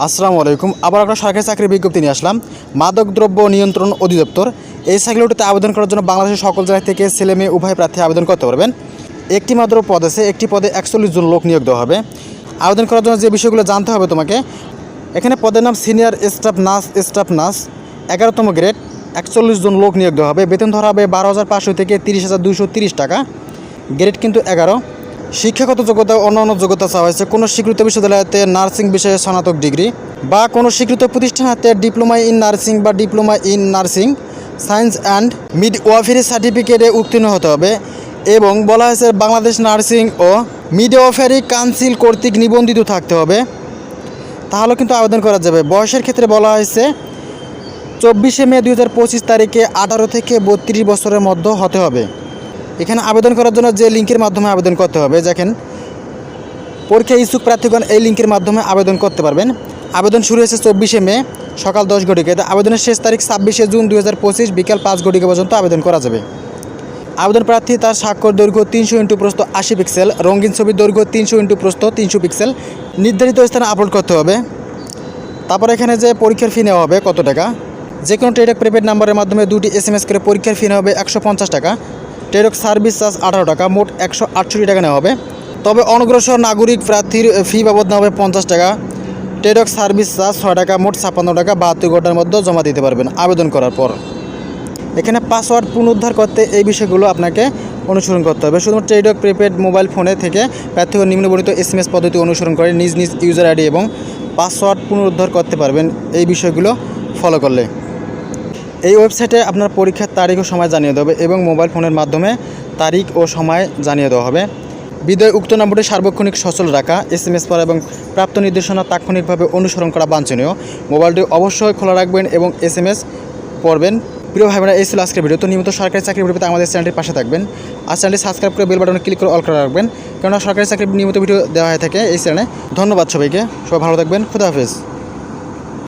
আসসালামু আলাইকুম। আবার একটা সরকারি চাকরির বিজ্ঞপ্তি নিয়ে আসলাম। মাদকদ্রব্য নিয়ন্ত্রণ অধিদপ্তর। এই সাইকেলটিতে আবেদন করার জন্য বাংলাদেশের সকল জায়গা থেকে ছেলে মেয়ে উভয় প্রার্থী আবেদন করতে পারবেন। একটি মাত্র পদ আছে, একটি পদে একচল্লিশ জন লোক নিয়োগ দেওয়া হবে। আবেদন করার জন্য যে বিষয়গুলো জানতে হবে তোমাকে, এখানে পদের নাম senior staff nurse staff nurse, এগারোতম গ্রেড, একচল্লিশ জন লোক নিয়োগ দেওয়া হবে। বেতন ধরা হবে বারো হাজার পাঁচশো থেকে তিরিশ হাজার দুশো তিরিশ টাকা। গ্রেড কিন্তু এগারো। শিক্ষাগত যোগ্যতা অন্যান্য যোগ্যতা চাওয়া হয়েছে। কোনো স্বীকৃত বিশ্ববিদ্যালয়তে নার্সিং বিষয়ে স্নাতক ডিগ্রি বা কোনো স্বীকৃত প্রতিষ্ঠান হাতে ডিপ্লোমা ইন নার্সিং বা diploma in nursing, science and midwifery সার্টিফিকেটে উত্তীর্ণ হতে হবে এবং বলা হয়েছে বাংলাদেশ নার্সিং ও মিড ওয়াফারি কাউন্সিল কর্তৃক নিবন্ধিত থাকতে হবে। তাহলে কিন্তু আবেদন করা যাবে। বয়সের ক্ষেত্রে বলা হয়েছে চব্বিশে মে দু হাজার পঁচিশ তারিখে আঠারো থেকে বত্রিশ বছরের মধ্যে হতে হবে। এখানে আবেদন করার জন্য যে লিঙ্কের মাধ্যমে আবেদন করতে হবে, দেখেন পরীক্ষা ইচ্ছুক প্রার্থীগণ এই লিঙ্কের মাধ্যমে আবেদন করতে পারবেন। আবেদন শুরু হয়েছে চব্বিশে মে, সকাল দশ ঘটিকে। আবেদনের শেষ তারিখ ছাব্বিশে জুন দু হাজার পঁচিশ, বিকাল পাঁচ ঘটিকা পর্যন্ত আবেদন করা যাবে। আবেদন প্রার্থী তার স্বাক্ষর দৈর্ঘ্য তিনশো ইন্টু প্রস্থ আশি পিক্সেল, রঙিন ছবির দৈর্ঘ্য তিনশো ইন্টু প্রস্থ তিনশো পিক্সেল। নির্ধারিত স্থানে আপলোড করতে হবে। তারপর এখানে যে পরীক্ষার ফি নেওয়া হবে কত টাকা? যে কোনো ট্রেডক প্রিপেড নাম্বারের মাধ্যমে দুটি এস করে পরীক্ষার ফি নেওয়া হবে একশো পঞ্চাশ টাকা। ট্রেডক সার্ভিস চার্জ আঠারো টাকা, মোট একশো আটষট্টি টাকা নেওয়া হবে। তবে অনগ্রসর নাগরিক প্রার্থীর ফি বাবদ নেওয়া হবে পঞ্চাশ টাকা। ট্রেডক সার্ভিস চার্জ ছয় টাকা, মোট ছাপ্পান্ন টাকা, বাহাত্তর ঘণ্টার মধ্যে জমা দিতে পারবেন আবেদন করার পর। এখানে পাসওয়ার্ড পুনরুদ্ধার করতে এই বিষয়গুলো আপনাকে অনুসরণ করতে হবে। শুধুমাত্র ট্রেডক প্রিপেড মোবাইল ফোনে থেকে প্রার্থীগণ নিম্নবর্ণিত এস পদ্ধতি অনুসরণ করে নিজ নিজ ইউজার আইডি এবং পাসওয়ার্ড পুনরুদ্ধার করতে পারবেন এই বিষয়গুলো ফলো করলে। এই ওয়েবসাইটে আপনার পরীক্ষার তারিখ ও সময় জানিয়ে দেবে এবং মোবাইল ফোনের মাধ্যমে তারিখ ও সময় জানিয়ে দেওয়া হবে। বিদয় উক্ত নম্বরটি সার্বক্ষণিক সচল রাখা এস এম এস পড়া এবং প্রাপ্ত নির্দেশনা তাৎক্ষণিকভাবে অনুসরণ করা বাঞ্ছনীয়। মোবাইলটি অবশ্যই খোলা রাখবেন এবং এস এম এস পড়বেন। প্রিয় ভাই বোনেরা এই ছিল আজকের ভিডিও তো নিয়মিত সরকারি চাকরি ভিডিও পেতে আমাদের চ্যানেলটির পাশে থাকবেন। আর চ্যানেলটি সাবস্ক্রাইব করে বেল বাটনে ক্লিক করে অল করে রাখবেন। কেননা সরকারি চাকরির নিয়মিত ভিডিও দেওয়া হয়ে থাকে এই চ্যানেলে। ধন্যবাদ সবাইকে। সবাই ভালো থাকবেন। খুদা হাফেজ।